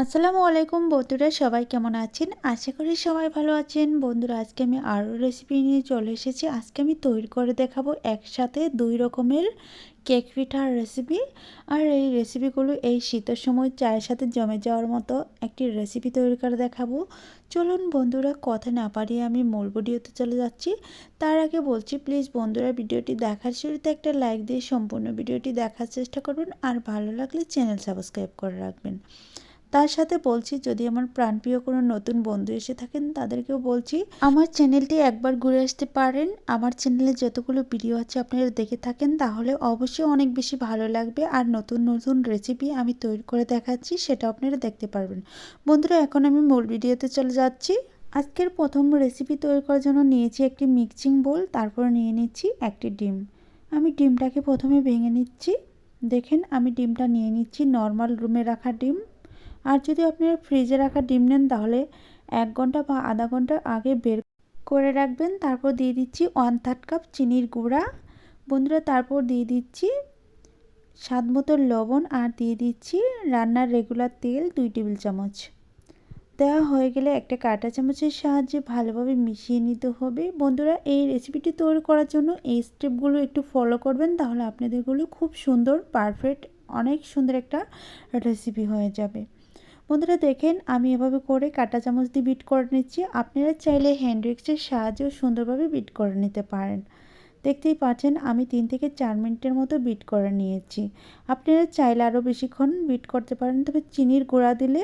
আসসালামু আলাইকুম বন্ধুরা, সবাই কেমন আছেন? আশা করি সবাই ভালো আছেন। বন্ধুরা, আজকে আমি আরও রেসিপি নিয়ে চলে এসেছি। আজকে আমি তৈরি করে দেখাবো একসাথে দুই রকমের কেক পিঠার রেসিপি আর এই রেসিপিগুলো এই শীতের সময় চায়ের সাথে জমে যাওয়ার মতো একটি রেসিপি তৈরি করে দেখাবো। চলুন বন্ধুরা, কথা না পারিয়ে আমি মূল ভিডিওতে চলে যাচ্ছি। তার আগে বলছি প্লিজ বন্ধুরা, ভিডিওটি দেখার শুরুতে একটা লাইক দিয়ে সম্পূর্ণ ভিডিওটি দেখার চেষ্টা করবেন আর ভালো লাগলে চ্যানেল সাবস্ক্রাইব করে রাখবেন। তার সাথে বলছি, যদি আমার প্রাণপ্রিয় কোনো নতুন বন্ধু এসে থাকেন, তাদেরকেও বলছি, আমার চ্যানেলটি একবার ঘুরে আসতে পারেন। আমার চ্যানেলে যতগুলো ভিডিও আছে আপনারা দেখে থাকেন, তাহলে অবশ্যই অনেক বেশি ভালো লাগবে। আর নতুন নতুন রেসিপি আমি তৈরি করে দেখাচ্ছি সেটা আপনারা দেখতে পারবেন। বন্ধুরা, এখন আমি মূল ভিডিওতে চলে যাচ্ছি। আজকের প্রথম রেসিপি তৈরি করার জন্য নিয়েছি একটি মিক্সিং বোল তারপর নিয়ে নিচ্ছি একটি ডিম। আমি ডিমটাকে প্রথমে ভেঙে নিচ্ছি। দেখেন, আমি ডিমটা নিয়ে নিচ্ছি নর্মাল রুমে রাখা ডিম। আর যদি আপনারা ফ্রিজে রাখা ডিম নেন, তাহলে এক ঘণ্টা বা আধা ঘণ্টা আগে বের করে রাখবেন। তারপর দিয়ে দিচ্ছি ওয়ান থার্ড কাপ চিনির গুঁড়া। বন্ধুরা, তারপর দিয়ে দিচ্ছি স্বাদ মতো লবণ আর দিয়ে দিচ্ছি রান্নার রেগুলার তেল দুই টেবিল চামচ। দেওয়া হয়ে গেলে একটা কাঁটা চামচের সাহায্যে ভালোভাবে মিশিয়ে নিতে হবে। বন্ধুরা, এই রেসিপিটি তৈরি করার জন্য এই স্টেপগুলো একটু ফলো করবেন, তাহলে আপনাদেরগুলো খুব সুন্দর পারফেক্ট অনেক সুন্দর একটা রেসিপি হয়ে যাবে। বন্ধুরা দেখেন, আমি এভাবে করে কাটা চামচ দিয়ে বিট করে নিচ্ছি। আপনারা চাইলে হ্যান্ড সাহায্যেও সুন্দরভাবে বিট করে নিতে পারেন। দেখতেই পাচ্ছেন, আমি তিন থেকে চার মিনিটের মতো বিট করে নিয়েছি। আপনারা চাইলে আরও বেশিক্ষণ বিট করতে পারেন, তবে চিনির গুঁড়া দিলে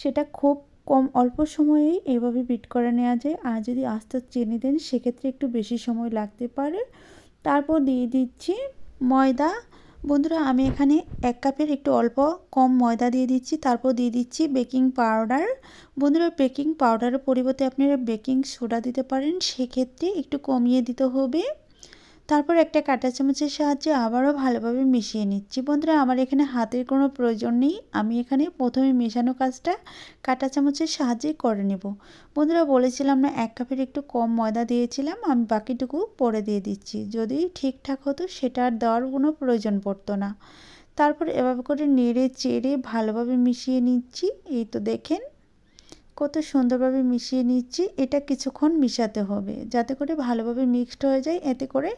সেটা খুব কম অল্প সময়েই এভাবে বিট করে নেওয়া যায়। আর যদি আস্তে চিনি দেন, সেক্ষেত্রে একটু বেশি সময় লাগতে পারে। তারপর দিয়ে দিচ্ছি ময়দা বন্ধুরা, আমি এখানে এক কাপের একটু অল্প কম ময়দা দিয়ে দিচ্ছি, তারপর দিয়ে দিচ্ছি বেকিং পাউডার। বন্ধুরা, বেকিং পাউডারের পরিবর্তে আপনারা বেকিং সোডা দিতে পারেন, সেক্ষেত্রে একটু কমিয়ে দিতে হবে। তারপর একটা কাঁটা চামচের সাহায্যে আবারও ভালোভাবে মিশিয়ে নিচ্ছি। বন্ধুরা, আমার এখানে হাতের কোনো প্রয়োজন নেই। আমি এখানে প্রথমে মেশানো কাজটা কাঁটা চামচের সাহায্যে করে নেব। বন্ধুরা, বলেছিলাম না, এক কাপের একটু কম ময়দা দিয়েছিলাম, আমি বাকিটুকু পরে দিয়ে দিচ্ছি। যদি ঠিকঠাক হতো, সেটা আর দেওয়ার কোনো প্রয়োজন পড়তো না। তারপর এভাবে করে নেড়ে চেড়ে ভালোভাবে মিশিয়ে নিচ্ছি। এই তো দেখেন কত সুন্দরভাবে মিশিয়ে নিচ্ছি, এটা কিছুক্ষণ মিশাতে হবে। যাতে করে ভালোভাবে মিক্সড হয়ে যায়, এতে করে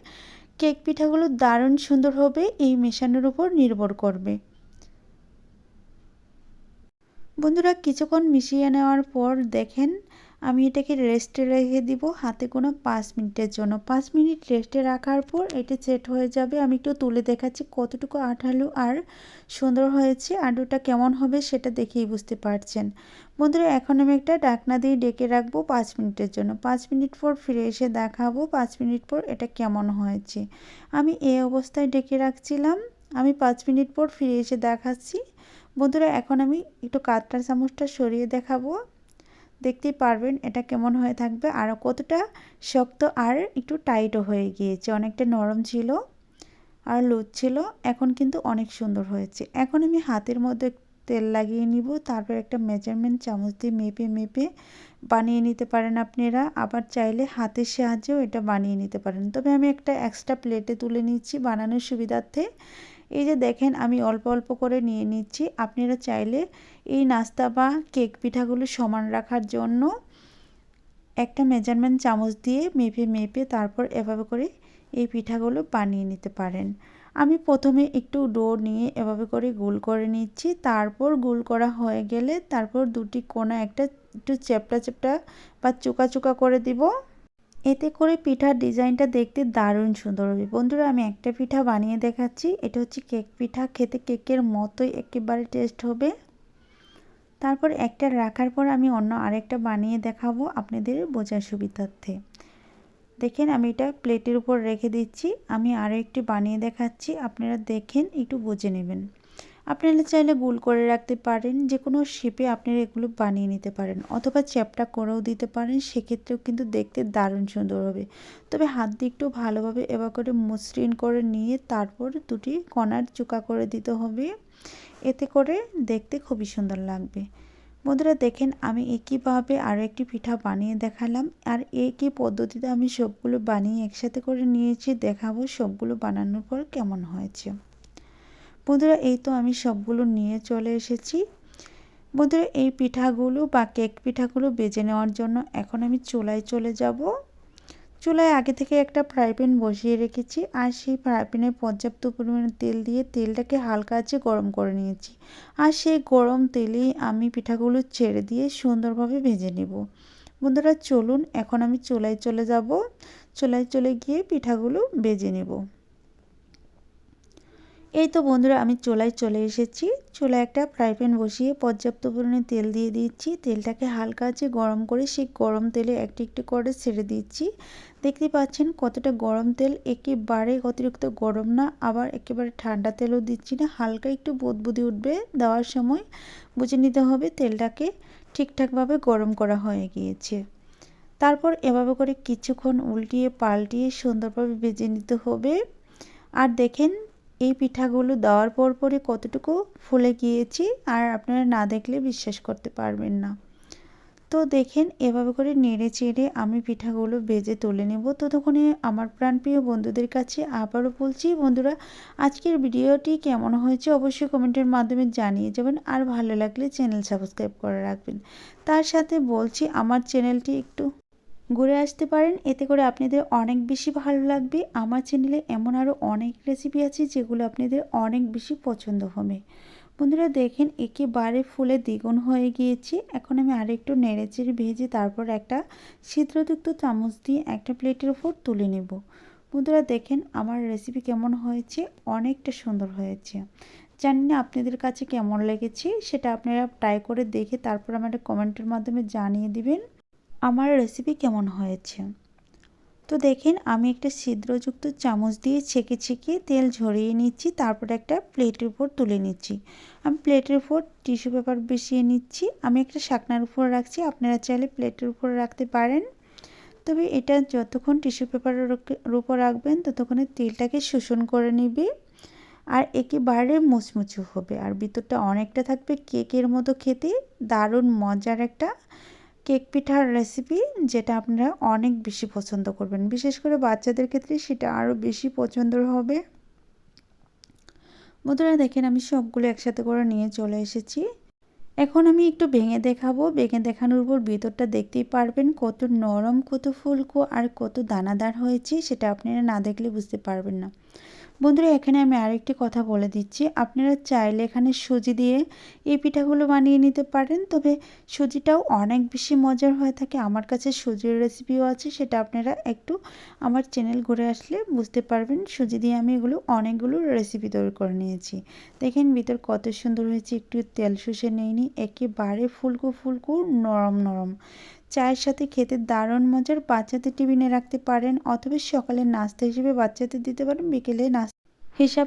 কেক পিঠাগুলো দারুণ সুন্দর হবে, এই মেশানোর উপর নির্ভর করবে। বন্ধুরা, কিছুক্ষণ মিশিয়ে নেওয়ার পর দেখেন আমি এটাকে রেস্টে রেখে দিব। হাতে কোনো পাঁচ মিনিটের জন্য। পাঁচ মিনিট রেস্টে রাখার পর এটা সেট হয়ে যাবে। আমি একটু তুলে দেখাচ্ছি কতটুকু আঠালো আর সুন্দর হয়েছে আডুটা কেমন হবে সেটা দেখেই বুঝতে পারছেন। বন্ধুরা, এখন আমি একটা ডাকনা দিয়ে ডেকে রাখব পাঁচ মিনিটের জন্য। পাঁচ মিনিট পর ফিরে এসে দেখাবো পাঁচ মিনিট পর এটা কেমন হয়েছে। আমি এই অবস্থায় ডেকে রাখছিলাম। আমি পাঁচ মিনিট পর ফিরে এসে দেখাচ্ছি। বন্ধুরা, এখন আমি একটু কাতটার চামচটা সরিয়ে দেখাবো। দেখতেই পারবেন এটা কেমন হয়ে থাকবে আর কতটা শক্ত আর একটু টাইটও হয়ে গিয়েছে। অনেকটা নরম ছিল আর লুজ ছিল, এখন কিন্তু অনেক সুন্দর হয়েছে। এখন আমি হাতের মধ্যে তেল লাগিয়ে নিব, তারপর একটা মেজারমেন্ট চামচ দিয়ে মেপে মেপে বানিয়ে নিতে পারেন আপনারা। আবার চাইলে হাতের সাহায্যেও এটা বানিয়ে নিতে পারেন। তবে আমি একটা এক্সট্রা প্লেটে তুলে নিচ্ছি বানানোর সুবিধার্থে। এই যে দেখেন, আমি অল্প অল্প করে নিয়ে নিচ্ছি। আপনারা চাইলে এই নাস্তা বা কেক পিঠাগুলো সমান রাখার জন্য একটা মেজারমেন্ট চামচ দিয়ে মেপে মেপে তারপর এভাবে করে এই পিঠাগুলো বানিয়ে নিতে পারেন। আমি প্রথমে একটু ডো নিয়ে এভাবে করে গোল করে নিচ্ছি। তারপর গোল করা হয়ে গেলে তারপর দুটি কোনা একটা একটু চেপটা চেপটা বা চোকা চোকা করে দিব। এতে করে পিঠার ডিজাইনটা দেখতে দারুণ সুন্দর হবে। বন্ধুরা, আমি একটা পিঠা বানিয়ে দেখাচ্ছি। এটা হচ্ছে কেক পিঠা। খেতে কেকের মতোই একেবারে টেস্ট হবে। তারপর একটা রাখার পর আমি অন্য আরেকটা বানিয়ে দেখাবো আপনাদের বোঝার সুবিধার্থে। দেখেন, আমি এটা প্লেটের উপর রেখে দিচ্ছি। আমি আরও একটি বানিয়ে দেখাচ্ছি। আপনারা দেখেন, একটু বুঝে নেবেন। আপনারা চাইলে গোল করে রাখতে পারেন, যে কোনো শেপে আপনারা এগুলো বানিয়ে নিতে পারেন অথবা চ্যাপটা করেও দিতে পারেন, সেক্ষেত্রেও কিন্তু দেখতে দারুণ সুন্দর হবে। তবে হাত দিয়ে একটু ভালোভাবে এবার করে মসৃণ করে নিয়ে তারপর দুটি কণার চুকা করে দিতে হবে। এতে করে দেখতে খুবই সুন্দর লাগবে। বন্ধুরা, দেখেন আমি একইভাবে আরও একটি পিঠা বানিয়ে দেখালাম। আর একই পদ্ধতিতে আমি সবগুলো বানিয়ে একসাথে করে নিয়েছি। দেখাবো সবগুলো বানানোর পর কেমন হয়েছে। বন্ধুরা, এই তো আমি সবগুলো নিয়ে চলে এসেছি। বন্ধুরা, এই পিঠাগুলো বা কেক পিঠাগুলো বেজে নেওয়ার জন্য এখন আমি চুলায় চলে যাব। চুলায় আগে থেকে একটা ফ্রাই প্যান বসিয়ে রেখেছি আর সেই ফ্রাই প্যানে পর্যাপ্ত পরিমাণে তেল দিয়ে তেলটাকে হালকা আছে গরম করে নিয়েছি। আর সেই গরম তেলেই আমি পিঠাগুলো ছেড়ে দিয়ে সুন্দরভাবে ভেজে নেব। বন্ধুরা, চলুন, এখন আমি চুলায় চলে যাব। চুলায় চলে গিয়ে পিঠাগুলো ভেজে নেব। এই তো বন্ধুরা আমি চুলায় চলে এসেছি। চুলায় একটা ফ্রাই প্যান বসিয়ে পর্যাপ্ত পরিমাণে তেল দিয়ে দিচ্ছি। তেলটাকে হালকা আছে গরম করে সেই গরম তেলে একটু একটু করে ছেড়ে দিচ্ছি। দেখতে পাচ্ছেন কতটা গরম তেল, একেবারে অতিরিক্ত গরম না, আবার একেবারে ঠান্ডা তেলও দিচ্ছি না। হালকা একটু বুদবুদি উঠবে দেওয়ার সময়। বুঝে নিতে হবে তেলটাকে ঠিকঠাকভাবে গরম করা হয়ে গিয়েছে। তারপর এভাবে করে কিছুক্ষণ উল্টিয়ে পাল্টিয়ে সুন্দরভাবে ভেজে নিতে হবে। আর দেখেন এই পিঠাগুলো দেওয়ার পর পরে কতটুকু ফুলে গিয়েছি আর আপনারা না দেখলে বিশ্বাস করতে পারবেন না। তো দেখেন, এভাবে করে নেড়ে চেড়ে আমি পিঠাগুলো বেজে তুলে নেব। ততক্ষণে আমার প্রাণপ্রিয় বন্ধুদের কাছে আবারও বলছি, বন্ধুরা, আজকের ভিডিওটি কেমন হয়েছে অবশ্যই কমেন্টের মাধ্যমে জানিয়ে যাবেন আর ভালো লাগলে চ্যানেল সাবস্ক্রাইব করে রাখবেন। তার সাথে বলছি, আমার চ্যানেলটি একটু ঘুরে আসতে পারেন। এতে করে আপনাদের অনেক বেশি ভালো লাগবে। আমার চ্যানেলে এমন আরও অনেক রেসিপি আছে যেগুলো আপনাদের অনেক বেশি পছন্দ হবে। বন্ধুরা দেখেন, একেবারে ফুলে দ্বিগুণ হয়ে গিয়েছে। এখন আমি আর আরেকটু নেড়েচেড়ে ভেজে তারপর একটা ছিদ্রযুক্ত চামচ দিয়ে একটা প্লেটের উপর তুলে নেব। বন্ধুরা দেখেন, আমার রেসিপি কেমন হয়েছে, অনেকটা সুন্দর হয়েছে। জানি না আপনাদের কাছে কেমন লেগেছে, সেটা আপনারা ট্রাই করে দেখে তারপর আমাদের কমেন্টের মাধ্যমে জানিয়ে দিবেন। আমার রেসিপি কেমন হয়েছে? তো দেখেন, আমি একটা ছিদ্রযুক্ত চামচ দিয়ে ছেঁকে ছেঁকে তেল ঝরিয়ে নিচ্ছি, তারপর একটা প্লেটের উপর তুলে নিচ্ছি। আমি প্লেটের উপর টিস্যু পেপার বসিয়ে নিচ্ছি, আমি একটা শাকনার উপর রাখছি, আপনারা চাইলে প্লেটের উপর রাখতে পারেন। তবে এটা যতক্ষণ টিস্যু পেপারের উপর রাখবেন, ততক্ষণে তেলটাকে শোষণ করে নেবে, আর একেবারে মুচমুচু হবে। আর ভিতরটা অনেকটা থাকবে কেকের মতো খেতে, দারুণ মজার একটা কেক পিঠার রেসিপি যেটা আপনারা অনেক বেশি পছন্দ করবেন। বিশেষ করে বাচ্চাদের ক্ষেত্রে সেটা আরও বেশি পছন্দের হবে। বন্ধুরা, দেখেন আমি সবগুলো একসাথে করে নিয়ে চলে এসেছি। এখন আমি একটু ভেঙে দেখাবো। ভেঙে দেখানোর উপর ভিতরটা দেখতেই পারবেন কত নরম, কত ফুলকো আর কত দানাদার হয়েছে, সেটা আপনারা না দেখলে বুঝতে পারবেন না। বন্ধুরা, এখানে আমি আরেকটি কথা বলে দিচ্ছি। আপনারা চাইলে এখানে সুজি দিয়ে এই পিঠাগুলো বানিয়ে নিতে পারেন, তবে সুজিটাও অনেক বেশি মজার হয়ে থাকে। আমার কাছে সুজির রেসিপিও আছে, সেটা আপনারা একটু আমার চ্যানেল ঘুরে আসলে বুঝতে পারবেন। সুজি দিয়ে আমি এগুলো অনেকগুলো রেসিপি তৈরি করে নিয়েছি। দেখেন ভিতর কত সুন্দর হয়েছে, একটু তেল শুষে নেইনি একেবারে ফুলকো ফুলকো, নরম নরম। চায়ের সাথে খেতে দারুণ মজার বাচ্চাদের টিফিনে রাখতে পারেন অথবা সকালে নাস্তা হিসেবে বাচ্চাদের দিতে পারেন বিকেলে নাস্তা। হিসাব